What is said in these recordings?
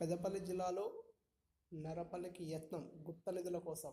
పెద్దపల్లి జిల్లాలో నరపల్లికి యత్నం గుప్త నిధుల కోసం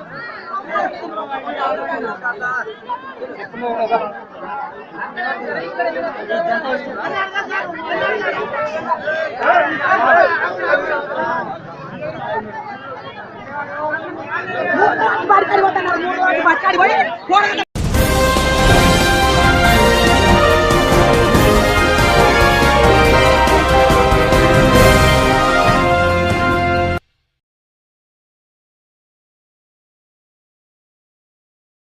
మూడు రోజులు పట్టుకొని పోతున్నారు మూడు రోజులు పట్టుకొని పోయి